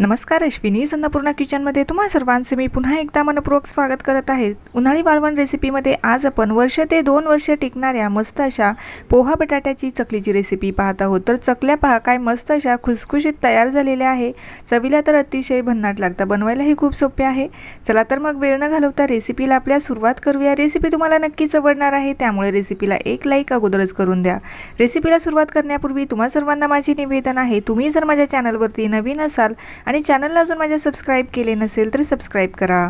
नमस्कार अश्विनी अन्नपूर्णा किचनमध्ये तुम्हा सर्वांचे मी पुन्हा एकदा मनपूर्वक स्वागत करत आहे. उन्हाळी वाळवण रेसिपीमध्ये आज आपण वर्ष ते दोन वर्ष टिकणाऱ्या मस्त अशा पोहा बटाट्याची चकलीची रेसिपी पाहत आहोत. तर चकल्या पहा काय मस्त अशा खुसखुशीत तयार झालेल्या आहे. चवीला तर अतिशय भन्नाट लागतं बनवायलाही खूप सोपे आहे. चला तर मग वेळ न घालवता रेसिपीला आपल्या सुरुवात करूया. रेसिपी तुम्हाला नक्कीच आवडणार आहे त्यामुळे रेसिपीला एक लाईक अगोदरच करून द्या. रेसिपीला सुरुवात करण्यापूर्वी तुम्हा सर्वांना माझी निवेदन आहे. तुम्ही जर माझ्या चॅनलवरती नवीन असाल आणि चॅनलला अजून माझ्या सबस्क्राईब केले नसेल तर सबस्क्राईब करा.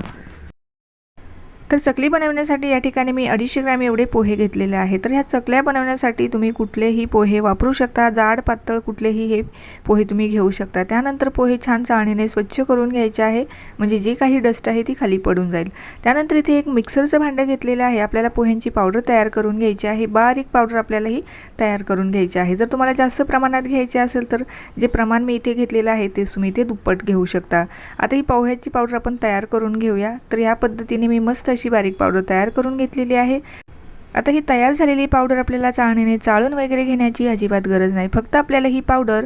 तर चकली बनवण्यासाठी या ठिकाणी मी अडीचशे ग्रॅम एवढे पोहे घेतलेले आहे तर ह्या चकल्या बनवण्यासाठी तुम्ही कुठलेही पोहे वापरू शकता. जाड पातळ कुठलेही हे पोहे तुम्ही घेऊ शकता. त्यानंतर पोहे छान चाळणीने स्वच्छ करून घ्यायचे आहे. म्हणजे जी काही डस्ट आहे ती खाली पडून जाईल. त्यानंतर इथे एक मिक्सरचं भांडं घेतलेलं आहे. आपल्याला पोह्यांची पावडर तयार करून घ्यायची आहे. बारीक पावडर आपल्याला ही तयार करून घ्यायची आहे. जर तुम्हाला जास्त प्रमाणात घ्यायचे असेल तर जे प्रमाण मी इथे घेतलेलं आहे ते तुम्ही इथे दुप्पट घेऊ शकता. आता ही पोह्याची पावडर आपण तयार करून घेऊया. तर ह्या पद्धतीने मी मस्त अशी बारीक पावडर तयार करून घेतलेली आहे. आता ही तयार झालेली पावडर आपल्याला चाळणीने चाळून वगैरे घेण्याची अजिबात गरज नाही. फक्त आपल्याला ही पावडर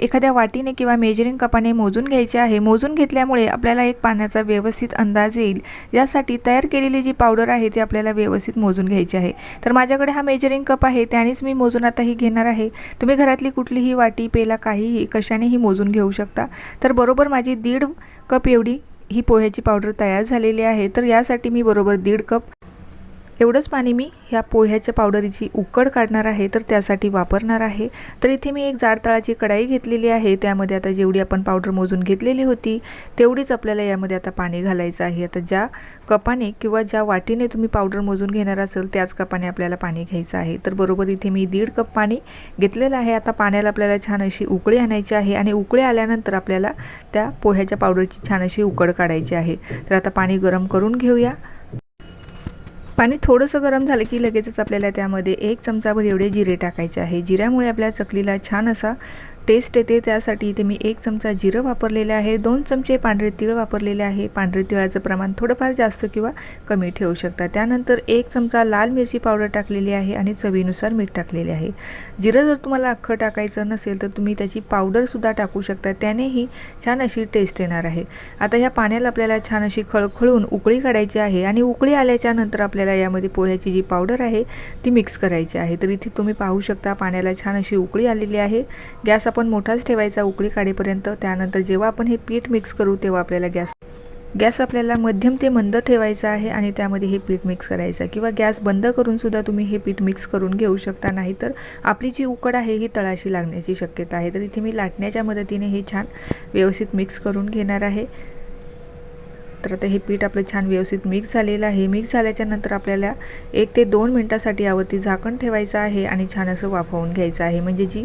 एखाद्या वाटीने किंवा मेजरिंग कपाने मोजून घ्यायची आहे. मोजून घेतल्यामुळे आपल्याला एक पाण्याचा व्यवस्थित अंदाज येईल. यासाठी तयार केलेली जी पावडर आहे ती आपल्याला व्यवस्थित मोजून घ्यायची आहे. तर माझ्याकडे हा मेजरिंग कप आहे त्यानेच मी मोजून आता ही घेणार आहे. तुम्ही घरातली कुठलीही वाटी पेला काहीही कशानेही मोजून घेऊ शकता. तर बरोबर माझी दीड कप एवढी ही पोह्याची पावडर तयार झालेली आहे. तर यासाठी मी बरोबर दीड कप एवढंच पाणी मी ह्या पोह्याच्या पावडरीची उकड काढणार आहे तर त्यासाठी वापरणार आहे. तर इथे मी एक जाड तळाची कढाई घेतलेली आहे. त्यामध्ये आता जेवढी आपण पावडर मोजून घेतलेली होती तेवढीच आपल्याला यामध्ये आता पाणी घालायचं आहे. आता ज्या कपाने किंवा ज्या वाटीने तुम्ही पावडर मोजून घेणार असेल त्याच कपाने आपल्याला पाणी घ्यायचं आहे. तर बरोबर इथे मी दीड कप पाणी घेतलेलं आहे. आता पाण्याला आपल्याला छान अशी उकळी आणायची आहे आणि उकळी आल्यानंतर आपल्याला त्या पोह्याच्या पावडरची छान अशी उकड काढायची आहे. तर आता पाणी गरम करून घेऊया. पाणी थोडंसं गरम झालं की लगेचच आपल्याला त्यामध्ये एक चमचाभर एवढे जिरे टाकायचे आहे. जिऱ्यामुळे आपल्या चकलीला छान असा टेस्ट येते त्यासाठी इथे मी एक चमचा जिरं वापरलेले आहे दोन चमचे पांढरे तीळ वापरलेले आहे. पांढरे तिळाचं प्रमाण थोडंफार जास्त किंवा कमी ठेवू शकता. त्यानंतर एक चमचा लाल मिरची पावडर टाकलेली आहे आणि चवीनुसार मीठ टाकलेले आहे. जिरं जर तुम्हाला अख्खं टाकायचं नसेल तर तुम्ही त्याची पावडरसुद्धा टाकू शकता. त्यानेही छान अशी टेस्ट येणार आहे. आता ह्या पाण्याला आपल्याला छान अशी खळखळून उकळी काढायची आहे आणि उकळी आल्याच्यानंतर आपल्याला यामध्ये पोह्याची जी पावडर आहे ती मिक्स करायची आहे. तर इथे तुम्ही पाहू शकता पाण्याला छान अशी उकळी आलेली आहे. गॅस आपण मोठाच ठेवायचा उकळी काढेपर्यंत त्यानंतर जेव्हा आपण हे पीठ मिक्स करू तेव्हा आपल्याला गॅस गॅस आपल्याला मध्यम ते मंद ठेवायचा आहे आणि त्यामध्ये हे पीठ मिक्स करायचं. किंवा गॅस बंद करूनसुद्धा तुम्ही हे पीठ मिक्स करून घेऊ शकता नाही तर आपली जी उकड आहे ही तळाशी लागण्याची शक्यता आहे. तर इथे मी लाटण्याच्या मदतीने हे छान व्यवस्थित मिक्स करून घेणार आहे. तर आता हे पीठ आपलं छान व्यवस्थित मिक्स झालेलं आहे. मिक्स झाल्याच्यानंतर आपल्याला एक ते दोन मिनटासाठी यावरती झाकण ठेवायचं आहे आणि छान असं वाफवून घ्यायचं आहे. म्हणजे जी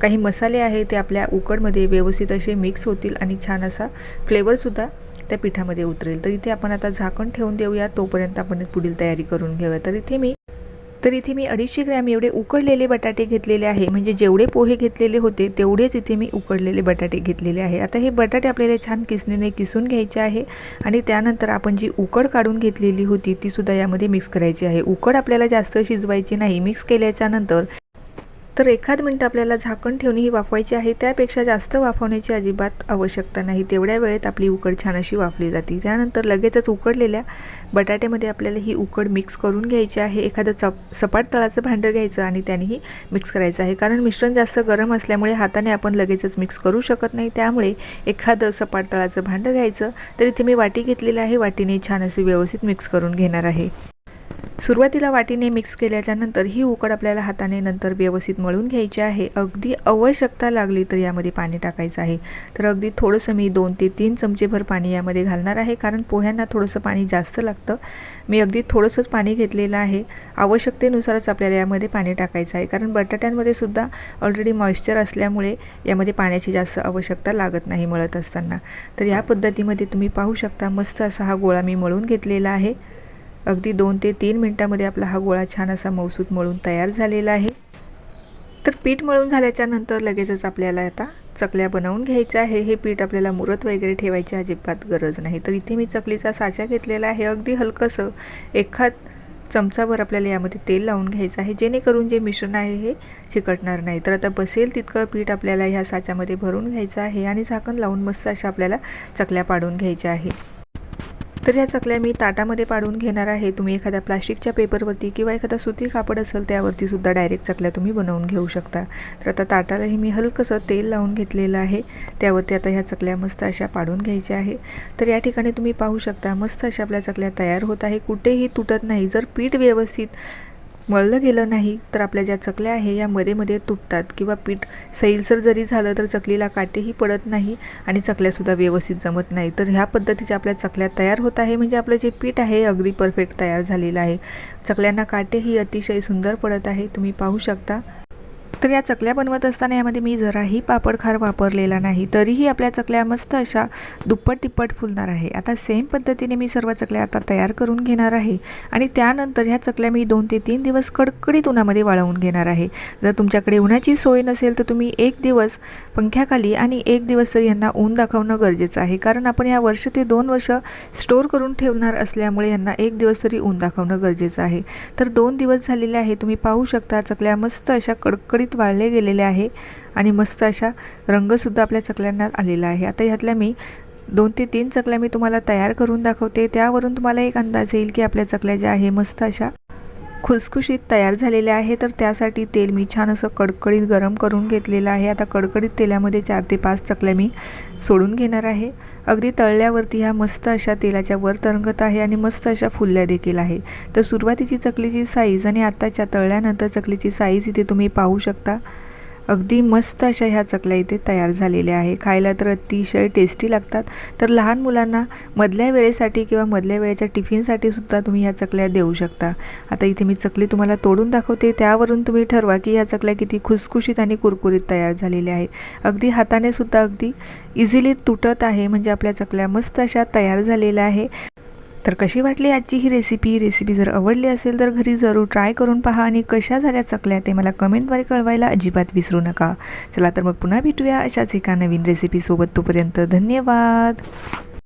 काही मसाले आहे ते आपल्या उकडमध्ये व्यवस्थित असे मिक्स होतील आणि छान असा फ्लेवरसुद्धा त्या पिठामध्ये उतरेल. तर इथे आपण आता झाकण ठेवून देऊया. तोपर्यंत आपण पुढील तयारी करून घेऊया. तर इथे मी तर इथे मी अडीचशे ग्रॅम एवढे उकडलेले बटाटे घेतलेले आहे. म्हणजे जेवढे पोहे घेतलेले होते तेवढेच इथे मी उकडलेले बटाटे घेतलेले आहे. आता हे बटाटे आपल्याला छान किसणीने किसून घ्यायचे आहे आणि त्यानंतर आपण जी उकड काढून घेतलेली होती ती सुद्धा यामध्ये मिक्स करायची आहे. उकड आपल्याला जास्त शिजवायची नाही. मिक्स केल्याच्यानंतर तर एखाद मिनटं आपल्याला झाकण ठेवून ही वाफवायची आहे त्यापेक्षा जास्त वाफवण्याची अजिबात आवश्यकता नाही. तेवढ्या वेळेत आपली उकड छान अशी वाफली जाते. त्यानंतर लगेचच उकडलेल्या बटाट्यामध्ये आपल्याला ही उकड मिक्स करून घ्यायची आहे. एखादं चप सपाट तळाचं भांडं घ्यायचं आणि त्यानेही मिक्स करायचं आहे. कारण मिश्रण जास्त गरम असल्यामुळे हाताने आपण लगेचच मिक्स करू शकत नाही. त्यामुळे एखादं सपाट तळाचं भांडं घ्यायचं. तर इथे मी वाटी घेतलेलं आहे. वाटीने छान असे व्यवस्थित मिक्स करून घेणार आहे. सुरुवातीला वाटीने मिक्स केल्याच्यानंतर ही उकड आपल्याला हाताने नंतर व्यवस्थित मळून घ्यायची आहे. अगदी आवश्यकता लागली तर यामध्ये पाणी टाकायचं आहे. तर अगदी थोडंसं मी दोन ते तीन चमचेभर पाणी यामध्ये घालणार आहे कारण पोह्यांना थोडंसं पाणी जास्त लागतं. मी अगदी थोडंसंच पाणी घेतलेलं आहे. आवश्यकतेनुसारच आपल्याला यामध्ये पाणी टाकायचं आहे कारण बटाट्यांमध्ये सुद्धा ऑलरेडी मॉइश्चर असल्यामुळे यामध्ये पाण्याची जास्त आवश्यकता लागत नाही मळत असताना. तर या पद्धतीमध्ये तुम्ही पाहू शकता मस्त असा हा गोळा मी मळून घेतलेला आहे. अगदी दोन ते तीन मिनटामध्ये आपला हा गोळा छान असा मौसूद मळून तयार झालेला आहे. तर पीठ मळून झाल्याच्यानंतर लगेचच आपल्याला आता चकल्या बनवून घ्यायचं आहे. हे पीठ आपल्याला मुरत वगैरे ठेवायची अजिबात गरज नाही. तर इथे मी चकलीचा साचा घेतलेला आहे. अगदी हलकंसं एखाद चमचाभर आपल्याला यामध्ये तेल लावून घ्यायचं आहे. जेणेकरून जे मिश्रण आहे हे चिकटणार नाही. तर आता बसेल तितकं पीठ आपल्याला ह्या साच्यामध्ये भरून घ्यायचं आहे आणि झाकण लावून मस्त अशा आपल्याला चकल्या पाडून घ्यायच्या आहे. तर या चकल्या मी ताटामध्ये पाडून घेणार आहे. तुम्ही एखाद्या प्लास्टिकच्या पेपरवरती किंवा एखादा सुती कापड असेल त्यावरती सुद्धा डायरेक्ट चकल्या तुम्ही बनवून घेऊ शकता. तर आता ताटालाही मी हलकंसं तेल लावून घेतलेलं आहे. त्यावरती आता ह्या चकल्या मस्त अशा पाडून घ्यायच्या आहे. तर या ठिकाणी तुम्ही पाहू शकता मस्त अशा आपल्या चकल्या तयार होत आहे. कुठेही तुटत नाही. जर पीठ व्यवस्थित मळलं गेलं नाही तर आपल्या ज्या चकल्या आहे या मध्ये मध्ये तुटतात. किंवा पीठ सैलसर जरी झालं तर चकलीला काटेही पडत नाही आणि चकल्यासुद्धा व्यवस्थित जमत नाही. तर ह्या पद्धतीच्या आपल्या चकल्या तयार होत आहे. म्हणजे आपलं जे पीठ आहे अगदी परफेक्ट तयार झालेलं आहे. चकल्यांना काटेही अतिशय सुंदर पडत आहे. तुम्ही पाहू शकता. तर या चकल्या बनवत असताना यामध्ये मी जराही पापड खार वापरलेला नाही तरीही आपल्या चकल्या मस्त अशा दुप्पट तिप्पट फुलणार आहे. आता सेम पद्धतीने मी सर्व चकल्या आता तयार करून घेणार आहे आणि त्यानंतर ह्या चकल्या मी दोन ते तीन दिवस कडकडीत उन्हामध्ये वाळवून घेणार आहे. जर तुमच्याकडे उन्हाची सोय नसेल तर तुम्ही एक दिवस पंख्याखाली आणि एक दिवस तरी यांना ऊन दाखवणं गरजेचं आहे. कारण आपण या वर्ष ते दोन वर्ष स्टोअर करून ठेवणार असल्यामुळे यांना एक दिवस तरी ऊन दाखवणं गरजेचं आहे. तर दोन दिवस झालेले आहे तुम्ही पाहू शकता चकल्या मस्त अशा कडकडीत वाळले गेलेले आहे आणि मस्त अशा रंगसुद्धा आपल्या चकल्यांना आलेला आहे. आता ह्यातल्या मी दोन ते तीन चकल्या मी तुम्हाला तयार करून दाखवते. त्यावरून तुम्हाला एक अंदाज येईल की आपल्या चकल्या ज्या आहे मस्त अशा खुसखुशीत तयार झालेले आहे तर त्यासाठी तेल मी छान असं कडकडीत गरम करून घेतलेलं आहे. आता कडकडीत तेलामध्ये चार ते पाच चकल्या मी सोडून घेणार आहे. अगदी तळल्यावरती ह्या मस्त अशा तेलाच्या वर तरंगत आहे आणि मस्त अशा फुलल्या देखील आहे. तर सुरुवातीची चकलीची साईज आणि आत्ताच्या तळल्यानंतर चकलीची साईज इथे तुम्ही पाहू शकता. अगदी मस्त अशा ह्या चकल्या इथे तयार झालेल्या आहे. खायला तर अतिशय टेस्टी लागतात. तर लहान मुलांना मधल्या वेळेसाठी किंवा मधल्या वेळेच्या टिफिनसाठी सुद्धा तुम्ही ह्या चकल्या देऊ शकता. आता इथे मी चकली तुम्हाला तोडून दाखवते. त्यावरून तुम्ही ठरवा की ह्या चकल्या किती खुसखुशीत आणि कुरकुरीत तयार झालेल्या आहे अगदी हाताने सुद्धा अगदी इझिली तुटत आहे. म्हणजे आपल्या चकल्या मस्त अशा तयार झालेल्या आहे. तर कशी वाटली आजची ही रेसिपी रेसिपी जर आवडली असेल तर घरी जरूर ट्राय करून पहा आणि कशा झाल्या चकल्या ते मला कमेंटद्वारे कळवायला अजिबात विसरू नका. चला तर मग पुन्हा भेटूया अशाच एका नवीन रेसिपीसोबत तोपर्यंत धन्यवाद.